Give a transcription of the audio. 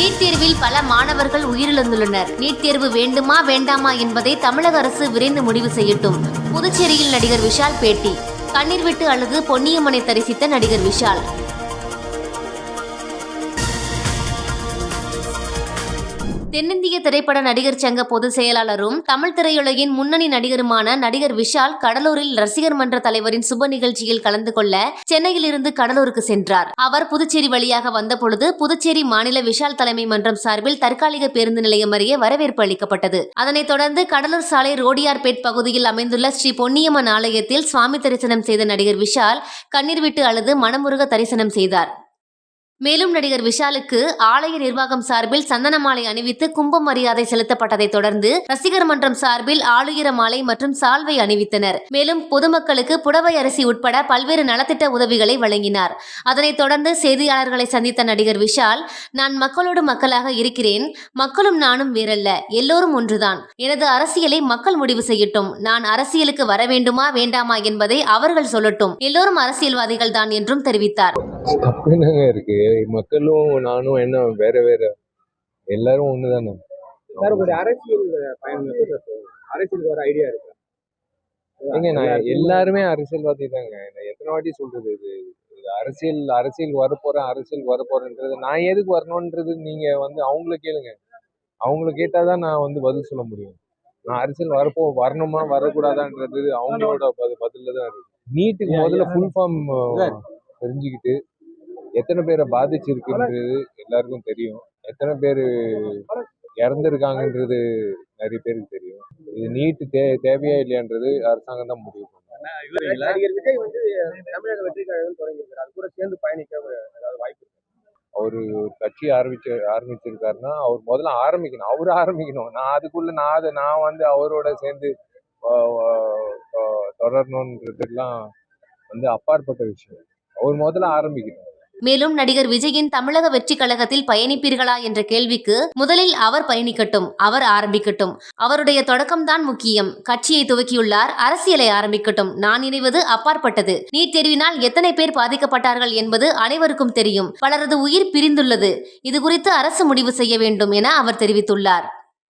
NEET தேர்வில் பல மாணவர்கள் உயிரிழந்துள்ளனர். நீட் தேர்வு வேண்டுமா வேண்டாமா என்பதை தமிழக அரசு விரைந்து முடிவு செய்யட்டும். புதுச்சேரியில் நடிகர் விஷால் பேட்டி. கண்ணீர் விட்டு அழுது பொன்னியம்மனை தரிசித்த நடிகர் விஷால். தென்னிந்திய திரைப்பட நடிகர் சங்க பொதுச் செயலாளரும் தமிழ் திரையுலகின் முன்னணி நடிகருமான நடிகர் விஷால் கடலூரில் ரசிகர் மன்ற தலைவரின் சுப நிகழ்ச்சியில் கலந்து கொள்ள சென்னையில் இருந்து கடலூருக்கு சென்றார். அவர் புதுச்சேரி வழியாக வந்தபொழுது புதுச்சேரி மாநில விஷால் தலைமை மன்றம் சார்பில் தற்காலிக பேருந்து நிலையம் அருகே வரவேற்பு அளிக்கப்பட்டது. அதனைத் தொடர்ந்து கடலூர் சாலை ரோடியார்பேட் பகுதியில் அமைந்துள்ள ஸ்ரீ பொன்னியம்மன் ஆலயத்தில் சுவாமி தரிசனம் செய்த நடிகர் விஷால் கண்ணீர் விட்டு அழுது மனமுருக தரிசனம் செய்தார். மேலும் நடிகர் விஷாலுக்கு ஆலய நிர்வாகம் சார்பில் சந்தன மாலை அணிவித்து கும்ப மரியாதை செலுத்தப்பட்டதைத் தொடர்ந்து ரசிகர் மன்றம் சார்பில் ஆளுயர மாலை மற்றும் சால்வை அணிவித்தனர். மேலும் பொதுமக்களுக்கு புடவை அரிசி உட்பட பல்வேறு நலத்திட்ட உதவிகளை வழங்கினார். அதனைத் தொடர்ந்து செய்தியாளர்களை சந்தித்த நடிகர் விஷால் நான் மக்களோடு மக்களாக இருக்கிறேன். மக்களும் நானும் வேறல்ல. எல்லோரும் ஒன்றுதான். எனது அரசியலை மக்கள் முடிவு செய்யட்டும். நான் அரசியலுக்கு வர வேண்டுமா வேண்டாமா என்பதை அவர்கள் சொல்லட்டும். எல்லோரும் அரசியல்வாதிகள் தான் என்றும் தெரிவித்தார். அப்படிதாங்க இருக்கு. மக்களும் நானும் என்ன வேற வேற. எல்லாரும் ஒண்ணுதானே? சார் உங்களுடைய அரசியல்? அரசியலுக்கு வர ஐடியா இருக்கு. ஏங்க நான் எல்லாருமே அரசியல்வாதி தாங்க. நான் எத்தனை வாட்டி சொல்றது இது? அரசியல் அரசியல் வரப்போறேன் அரசியல் வரப்போறேன்றது. நான் எதுக்கு வரணுன்றது நீங்க வந்து அவங்கள கேளுங்க. அவங்கள கேட்டாதான் நான் வந்து பதில் சொல்ல முடியும். நான் அரசியல் வரப்போ வரணுமா வரக்கூடாதான்றது அவங்களோட பதில் பதில தான் இருக்கு. நீட்டுக்கு முதல்ல ஃபுல் ஃபார்ம் தெரிஞ்சுக்கிட்டு எத்தனை பேரை பாதிச்சிருக்குன்றது எல்லாருக்கும் தெரியும். எத்தனை பேர் இறந்துருக்காங்கன்றது நிறைய பேருக்கு தெரியும். இது நீட்டு தே தேவையா இல்லையான்றது அரசாங்கம் தான் முடிவு பண்ணும். விஜய் வந்து தமிழக வெற்றி கழகம் தொடங்கியிருக்காரு. அது கூட சேர்ந்து பயணிக்க ஏதாவது வாய்ப்பு இருக்கு. அவர் ஒரு கட்சி ஆரம்பிச்சு ஆரம்பிச்சிருக்காருன்னா அவர் முதல்ல ஆரம்பிக்கணும். அவர் ஆரம்பிக்கணும். நான் அதுக்குள்ள நான் அதை நான் வந்து அவரோட சேர்ந்து தொடரணுன்றதெல்லாம் வந்து அப்பாற்பட்ட விஷயம். ஒரு முதல்ல ஆரம்பிக்கணும் மேலும் நடிகர் விஜயின் தமிழக வெற்றி கழகத்தில் பயணிப்பீர்களா என்ற கேள்விக்கு முதலில் அவர் பயணிக்கட்டும் அவர் ஆரம்பிக்கட்டும். அவருடைய தொடக்கம்தான் முக்கியம். கட்சியை துவக்கியுள்ளார் அரசியலை ஆரம்பிக்கட்டும். நான் இணைவது அப்பாற்பட்டது. நீட் தேர்வினால் எத்தனை பேர் பாதிக்கப்பட்டார்கள் என்பது அனைவருக்கும் தெரியும். பலரது உயிர் பிரிந்துள்ளது. இது குறித்து அரசு முடிவு செய்ய வேண்டும் என அவர் தெரிவித்துள்ளார்.